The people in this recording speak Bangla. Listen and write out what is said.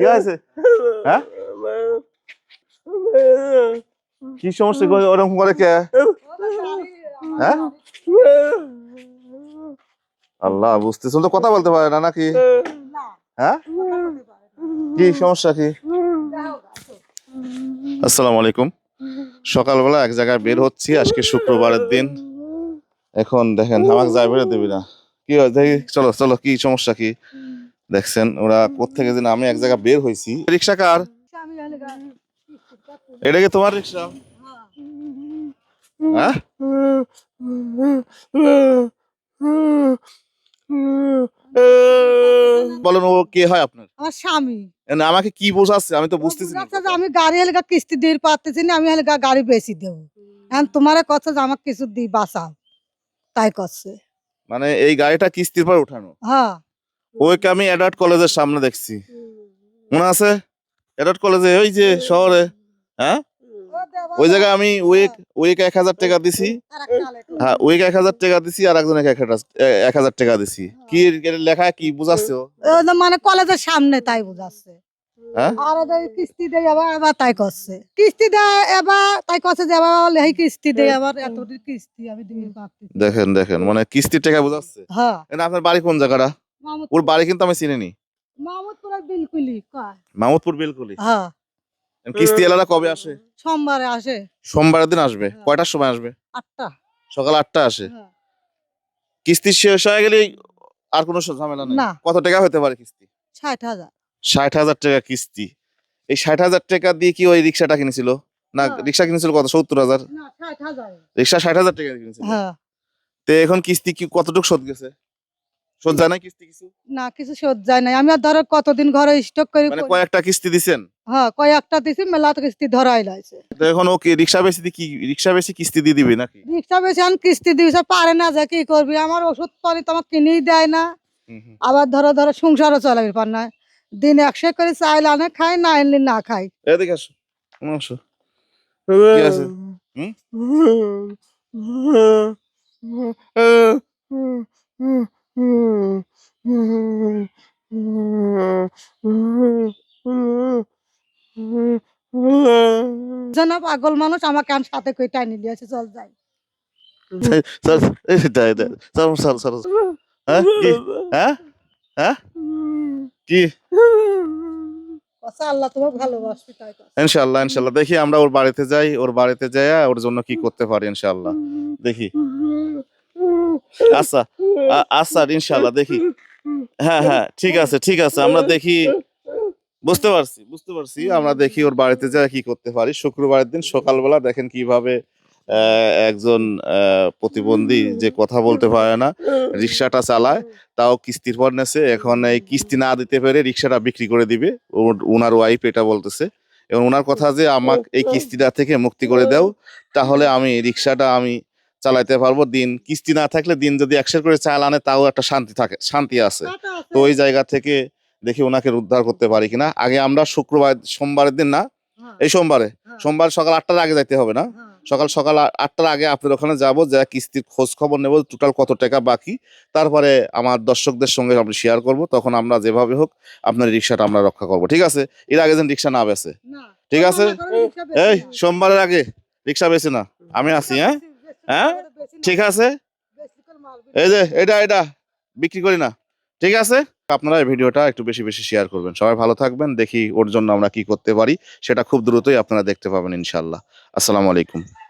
কি হয়েছে? হ্যাঁ? কি সমস্যা ওরকম করে কে? হ্যাঁ? আল্লাহ, বুঝতেছেন তো কথা বলতে পারে না নাকি? হ্যাঁ? কি সমস্যা কি? আসসালামু আলাইকুম। সকালবেলা এক জায়গায় বের হচ্ছি, আজকে শুক্রবারের দিন। এখন দেখেন, আমাকে যায় বেরোতে দিবি না। কি হয় চলো চলো, কি সমস্যা কি? দেখছেন ওরা কোথেকে যেন আমি এক জায়গায় বের হয়েছি। রিক্সা কার? এটা কি তোমার রিক্সা? হ্যাঁ? বলেন ও কে হয় আপনার? আমার স্বামী। না, আমাকে কি বোঝাচ্ছে? আমি তো বুঝতেছি না। আমি গাড়ি হেলগা কিস্তি দিয়ে পারতেছি না আমি হেলগা গাড়ি বেশি দেবো। এখন তোমার কথা যে আমাকে কিছু দি বাঁচাও তাই করছে। মানে এই গাড়িটা কিস্তির পর উঠানো? হ্যাঁ। ওইকে আমি অ্যাডার্ট কলেজের সামনে দেখছি। মনে আছে? অ্যাডার্ট কলেজে ওই যে শহরে হ্যাঁ? ওই জায়গায় আমি উইক উইক এক হাজার টাকা দিছি। হ্যাঁ উইক এক হাজার টাকা দিছি আর একজনকে এক হাজার টাকা দিছি। কি লেখা কি বুঝাচ্ছে মানে কলেজের সামনে তাই বুঝাচ্ছে। আর ওদের কিস্তি দেয় আবার এবার তাই করছে। কিস্তি দেয় এবার তাই করছে যে এবার লেহি কিস্তি দেয় আবার এত কিস্তি আমি দিতে দেখেন দেখেন মানে কিস্তির টাকা বুঝাচ্ছে? হ্যাঁ। আপনার বাড়ি কোন জায়গাটা? ওর বাড়ি কিন্তু আমি চিনিনি। মাহমুদপুরের বিলকুলই কয়। মাহমুদপুর বিলকুলই। হ্যাঁ। কিস্তি এলাকা কবে আসে? সোমবারে আসে। সোমবারের দিন আসবে। হ্যাঁ। কয়টার সময় আসবে? আটটা। সকাল আটটা আসে। হ্যাঁ। কিস্তি শেষ হয়ে গেলেই আর কোনো ঝামেলা নেই। কত টাকা হতে পারে কিস্তি? ষাট হাজার। ষাট হাজার টাকা কিস্তি। এই ষাট হাজার টাকা দিয়ে কি ওই রিক্সাটা কিনেছিল? না হ্যাঁ। রিক্সা কিনেছিল কত? সত্তর হাজার? রিক্সা ষাট হাজার টাকা কিনেছিল। তো এখন কিস্তি কি কতটুকু শোধ গেছে? শোধ যায় না কিস্তি কিছু? না কিছু শোধ যায় নাই। আমি আর ধরো কতদিন ঘরে স্টক করে মানে কয়েকটা কিস্তি দিছেন? হ্যাঁ কয়েকটা দিছি মেলা তো কিস্তি ধরাই লাইছে। তো এখন ও কি রিক্সা বেশি কি রিক্সা বেশি কিস্তি দিয়ে দিবি নাকি? রিক্সা বেশি কিস্তি পারে না যে কি করবি। আমার ওষুধ পানি তো আমার কিনেই দেয় না। আবার ধরো ধরো সংসারও চলাবি পার না দিন একশো করে চাইলে আনে খাই না এনলি না খাই এদিকে আসো আসো। কি আছে? হুম? যেন পাগল মানুষ আমাকে আন সাথে কই টাইনি দিয়েছে চল যাই। চল চল হ্যাঁ হ্যাঁ? হ্যাঁ? আচ্ছা। ইনশাল্লাহ ইনশাল্লাহ দেখি আমরা ওর বাড়িতে যাই ওর বাড়িতে যাই ওর জন্য কি করতে পারি ইনশাল্লাহ দেখি। আচ্ছা আচ্ছা ইনশাল্লাহ দেখি। হ্যাঁ হ্যাঁ ঠিক আছে ঠিক আছে, আমরা দেখি। বুঝতে পারছি বুঝতে পারছি, আমরা দেখি ওর বাড়িতে যাই, কি করতে পারি। শুক্রবারের দিন সকালবেলা দেখেন কীভাবে একজন প্রতিবন্ধী যে কথা বলতে পারে না রিক্সাটা চালায়, তাও কিস্তির পর নেছে, এখন এই কিস্তি না দিতে পেরে রিক্সাটা বিক্রি করে দিবে ওনার ওয়াইফ এটা বলতেছে। এবং ওনার কথা যে আমাকে এই কিস্তিটা থেকে মুক্তি করে দাও, তাহলে আমি রিক্সাটা আমি চালাইতে পারব দিন কিস্তি না থাকলে দিন যদি একশো করে চাল আনে তাও একটা শান্তি থাকে শান্তি আছে তো ওই জায়গা থেকে দেখি ওনাকে উদ্ধার করতে পারি কিনা আগে আমরা শুক্রবার সোমবারের দিন না হ্যাঁ, এই সোমবারে হ্যাঁ, সোমবার সকাল আটটার আগে যাইতে হবে না হ্যাঁ। সকাল সকাল আটটার আগে আপনার ওখানে যাব যা কিস্তির খোঁজ খবর নেব টোটাল কত টাকা বাকি তারপরে আমার দর্শকদের সঙ্গে আমরা শেয়ার করব তখন আমরা যেভাবে হোক আপনার রিক্সাটা আমরা রক্ষা করব ঠিক আছে এর আগে যেন রিক্সা না বেছে ঠিক আছে? এই সোমবারের আগে রিক্সা বেছে না আমি আছি হ্যাঁ হ্যাঁ? ঠিক আছে? এই যে এটা এটা বিক্রি করি না। ঠিক আছে? আপনারা এই ভিডিওটা একটু বেশি বেশি শেয়ার করবেন। সবাই ভালো থাকবেন দেখি ওর জন্য আমরা কি করতে পারি। সেটা খুব দ্রুতই আপনারা দেখতে পাবেন ইনশাল্লাহ আসসালামু আলাইকুম।